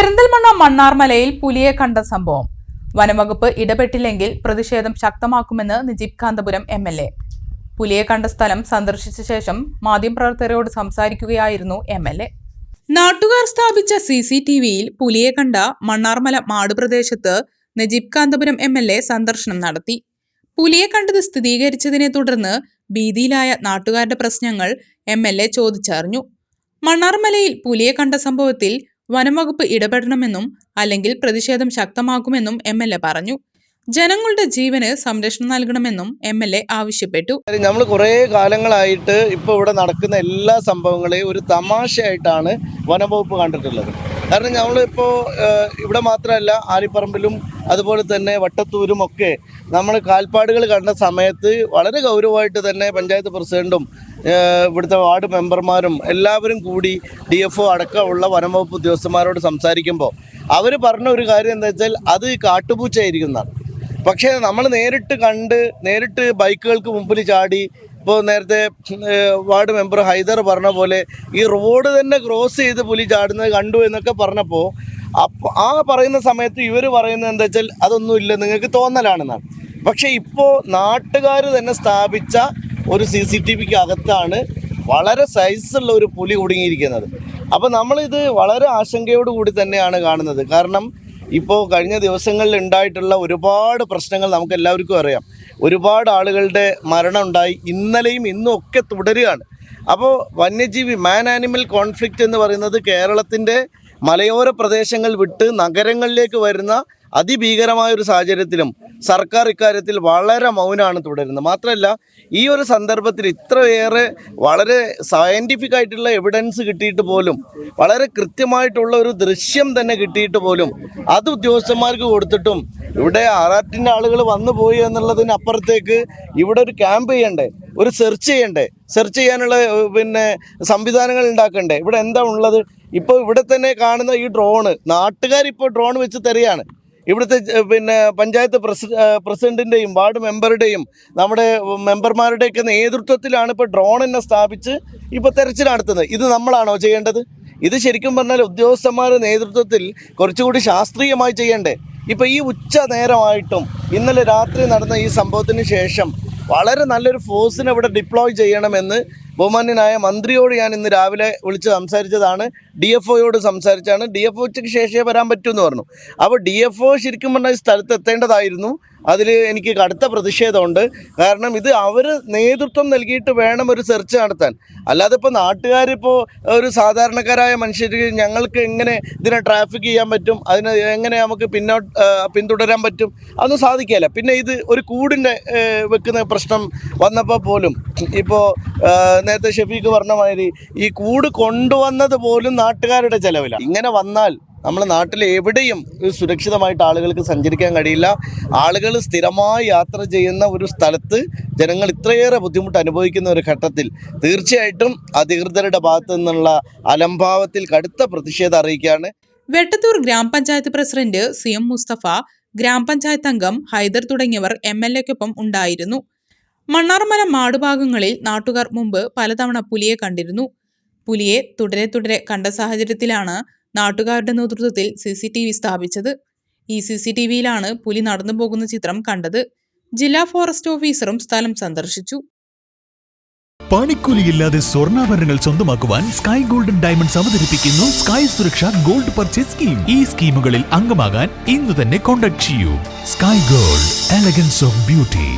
പെരിന്തൽമണ്ണ മണ്ണാർമലയിൽ പുലിയെ കണ്ട സംഭവം. വനംവകുപ്പ് ഇടപെട്ടില്ലെങ്കിൽ പ്രതിഷേധം ശക്തമാക്കുമെന്ന് Najeeb Kanthapuram M L A. പുലിയെ കണ്ട സ്ഥലം സന്ദർശിച്ച ശേഷം മാധ്യമപ്രവർത്തകരോട് സംസാരിക്കുകയായിരുന്നു എം എൽ എ. നാട്ടുകാർ സ്ഥാപിച്ച സി സി ടി വിയിൽ പുലിയെ കണ്ട Mannarmala മാടുപ്രദേശത്ത് Najeeb Kanthapuram M L A സന്ദർശനം നടത്തി. പുലിയെ കണ്ടത് സ്ഥിരീകരിച്ചതിനെ തുടർന്ന് ഭീതിയിലായ നാട്ടുകാരുടെ പ്രശ്നങ്ങൾ എം എൽ എ ചോദിച്ചറിഞ്ഞു. മണ്ണാർമലയിൽ പുലിയെ കണ്ട സംഭവത്തിൽ വനംവകുപ്പ് ഇടപെടണമെന്നും അല്ലെങ്കിൽ പ്രതിഷേധം ശക്തമാക്കുമെന്നും എം എൽ എ പറഞ്ഞു. ജനങ്ങളുടെ ജീവന് സംരക്ഷണം നൽകണമെന്നും എം എൽ എ ആവശ്യപ്പെട്ടു. നമ്മൾ കുറേ കാലങ്ങളായിട്ട് ഇപ്പോൾ ഇവിടെ നടക്കുന്ന എല്ലാ സംഭവങ്ങളെയും ഒരു തമാശയായിട്ടാണ് വനംവകുപ്പ് കണ്ടിട്ടുള്ളത്. കാരണം നമ്മളിപ്പോൾ ഇവിടെ മാത്രമല്ല ആലിപ്പറമ്പിലും അതുപോലെ തന്നെ വട്ടത്തൂരും ഒക്കെ നമ്മൾ കാൽപ്പാടുകൾ കണ്ട സമയത്ത് വളരെ ഗൗരവമായിട്ട് തന്നെ പഞ്ചായത്ത് പ്രസിഡന്റും ഏഹ് ഇവിടുത്തെ വാർഡ് മെമ്പർമാരും എല്ലാവരും കൂടി ഡി എഫ് ഒ അടക്കമുള്ള വനംവകുപ്പ് ഉദ്യോഗസ്ഥന്മാരോട് സംസാരിക്കുമ്പോൾ അവർ പറഞ്ഞ ഒരു കാര്യം എന്താ വെച്ചാൽ അത് കാട്ടുപൂച്ചയായിരിക്കുന്നതാണ്. പക്ഷേ നമ്മൾ നേരിട്ട് കണ്ട് നേരിട്ട് ബൈക്കുകൾക്ക് മുമ്പിൽ ചാടി ഇപ്പോൾ നേരത്തെ വാർഡ് മെമ്പർ ഹൈദർ പറഞ്ഞ പോലെ ഈ റോഡ് തന്നെ ക്രോസ് ചെയ്ത് പുലി ചാടുന്നത് കണ്ടു എന്നൊക്കെ പറഞ്ഞപ്പോൾ അപ്പോൾ ആ പറയുന്ന സമയത്ത് ഇവർ പറയുന്നത് എന്താ വെച്ചാൽ അതൊന്നുമില്ല നിങ്ങൾക്ക് തോന്നലാണെന്നാണ്. പക്ഷേ ഇപ്പോൾ നാട്ടുകാർ തന്നെ സ്ഥാപിച്ച ഒരു സി സി ടി വിക്ക് അകത്താണ് വളരെ സൈസുള്ള ഒരു പുലി കുടുങ്ങിയിരിക്കുന്നത്. അപ്പോൾ നമ്മളിത് വളരെ ആശങ്കയോട് കൂടി തന്നെയാണ് കാണുന്നത്. കാരണം ഇപ്പോൾ കഴിഞ്ഞ ദിവസങ്ങളിൽ ഉണ്ടായിട്ടുള്ള ഒരുപാട് പ്രശ്നങ്ങൾ നമുക്ക് എല്ലാവർക്കും അറിയാം. ഒരുപാട് ആളുകളുടെ മരണം ഉണ്ടായി ഇന്നലെയും ഇന്നും ഒക്കെ തുടരുകയാണ്. അപ്പോൾ വന്യജീവി മാൻ ആനിമൽ കോൺഫ്ലിക്റ്റ് എന്ന് പറയുന്നത് കേരളത്തിന്റെ മലയോര പ്രദേശങ്ങൾ വിട്ട് നഗരങ്ങളിലേക്ക് വരുന്ന അതിഭീകരമായ ഒരു സാഹചര്യത്തിലും സർക്കാർ ഇക്കാര്യത്തിൽ വളരെ മൗനമാണ് തുടരുന്നത്. മാത്രമല്ല ഈ ഒരു സന്ദർഭത്തിൽ ഇത്രയേറെ വളരെ സയന്റിഫിക് ആയിട്ടുള്ള എവിഡൻസ് കിട്ടിയിട്ട് പോലും വളരെ കൃത്യമായിട്ടുള്ള ഒരു ദൃശ്യം തന്നെ കിട്ടിയിട്ട് പോലും അത് ഉദ്യോഗസ്ഥന്മാർക്ക് കൊടുത്തിട്ടും ഇവിടെ ആറാട്ടിന്റെ ആളുകൾ വന്നു പോയി എന്നുള്ളതിന് അപ്പുറത്തേക്ക് ഇവിടെ ഒരു ക്യാമ്പ് ചെയ്യണ്ടേ? ഒരു സെർച്ച് ചെയ്യണ്ടേ? സെർച്ച് ചെയ്യാനുള്ള പിന്നെ സംവിധാനങ്ങൾ ഉണ്ടാക്കണ്ടേ? ഇവിടെ എന്താ ഉള്ളത്? ഇപ്പോൾ ഇവിടെ തന്നെ കാണുന്ന ഈ ഡ്രോണ് നാട്ടുകാരിപ്പോൾ ഡ്രോൺ വെച്ച് തരികയാണ് ഇവിടുത്തെ പിന്നെ പഞ്ചായത്ത് പ്രസി പ്രസിഡന്റിന്റെയും വാർഡ് മെമ്പറുടെയും നമ്മുടെ മെമ്പർമാരുടെയൊക്കെ നേതൃത്വത്തിലാണ് ഇപ്പോൾ ഡ്രോൺ എന്നെ സ്ഥാപിച്ച് ഇപ്പോൾ തെരച്ചിൽ നടത്തുന്നത്. ഇത് നമ്മളാണോ ചെയ്യേണ്ടത്? ഇത് ശരിക്കും പറഞ്ഞാൽ ഉദ്യോഗസ്ഥന്മാരുടെ നേതൃത്വത്തിൽ കുറച്ചുകൂടി ശാസ്ത്രീയമായി ചെയ്യണ്ടേ? ഇപ്പോൾ ഈ ഉച്ച നേരമായിട്ടും ഇന്നലെ രാത്രി നടന്ന ഈ സംഭവത്തിന് ശേഷം വളരെ നല്ലൊരു ഫോഴ്സിനെ ഇവിടെ ഡിപ്ലോയ് ചെയ്യണമെന്ന് ബഹുമാന്യനായ മന്ത്രിയോട് ഞാൻ ഇന്ന് രാവിലെ വിളിച്ച് സംസാരിച്ചതാണ്. ഡി എഫ് ഒയോട് സംസാരിച്ചാണ്. ഡി എഫ് ഒ ഉച്ചയ്ക്ക് ശേഷമേ വരാൻ പറ്റൂ എന്ന് പറഞ്ഞു. അപ്പോൾ ഡി എഫ് ഒ ശരിക്കും പറഞ്ഞാൽ ഈ സ്ഥലത്ത് എത്തേണ്ടതായിരുന്നു. അതിൽ എനിക്ക് കടുത്ത പ്രതിഷേധമുണ്ട്. കാരണം ഇത് അവർ നേതൃത്വം നൽകിയിട്ട് വേണം ഒരു സെർച്ച് നടത്താൻ. അല്ലാതെ ഇപ്പോൾ നാട്ടുകാരിപ്പോൾ ഒരു സാധാരണക്കാരായ മനുഷ്യർ ഞങ്ങൾക്ക് എങ്ങനെ ഇതിനെ ട്രാഫിക് ചെയ്യാൻ പറ്റും? അതിന് എങ്ങനെ നമുക്ക് പിന്നോട്ട് പിന്തുടരാൻ പറ്റും? അതൊന്നും സാധിക്കില്ല പിന്നെ ഇത് ഒരു കൂടിന്റെ വെക്കുന്ന പ്രശ്നം വന്നപ്പോൾ പോലും ഇപ്പോൾ നേരത്തെ ഷെഫീഖ് പറഞ്ഞ മാതിരി ഈ കൂട് കൊണ്ടുവന്നത് പോലും നാട്ടുകാരുടെ ചിലവില്ല ഇങ്ങനെ വന്നാൽ നമ്മുടെ നാട്ടിൽ എവിടെയും സുരക്ഷിതമായിട്ട് ആളുകൾക്ക് സഞ്ചരിക്കാൻ കഴിയില്ല. ആളുകൾ സ്ഥിരമായി യാത്ര ചെയ്യുന്ന ഒരു സ്ഥലത്ത് ജനങ്ങൾ ഇത്രയേറെ ബുദ്ധിമുട്ട് അനുഭവിക്കുന്ന ഒരു ഘട്ടത്തിൽ തീർച്ചയായിട്ടും അധികൃതരുടെ ഭാഗത്തു നിന്നുള്ള അലംഭാവത്തിൽ കടുത്ത പ്രതിഷേധം അറിയിക്കുകയാണ്. വെട്ടത്തൂർ ഗ്രാമപഞ്ചായത്ത് പ്രസിഡന്റ് സി എം മുസ്തഫ ഗ്രാമപഞ്ചായത്ത് അംഗം ഹൈദർ തുടങ്ങിയവർ എം എൽ എക്കൊപ്പം ഉണ്ടായിരുന്നു. മണ്ണാർമല മാടുഭാഗങ്ങളിൽ നാട്ടുകാർ മുമ്പ് പലതവണ പുലിയെ കണ്ടിരുന്നു. പുലിയെ തുടരെ തുടരെ കണ്ട സാഹചര്യത്തിലാണ് നാട്ടുകാരുടെ നേതൃത്വത്തിൽ സി സി ടി വി സ്ഥാപിച്ചത്. ഈ സി സി ടി വിയിലാണ് പുലി നടന്നു പോകുന്ന ചിത്രം കണ്ടത്. ജില്ലാ ഫോറസ്റ്റ് ഓഫീസറും സ്ഥലം സന്ദർശിച്ചു. പണിക്കൂലിയില്ലാതെ സ്വർണാഭരണങ്ങൾ സ്വന്തമാക്കുവാൻ സ്കൈ ഗോൾഡൻ ഡയമണ്ട്സ് അവതരിപ്പിക്കുന്നു sky Suraksha gold purchase scheme. ഈ സ്കീമുകളിൽ അംഗമാകാൻ ഇന്ന് തന്നെ കോൺടാക്ട് ചെയ്യൂ. Sky gold elegance of beauty.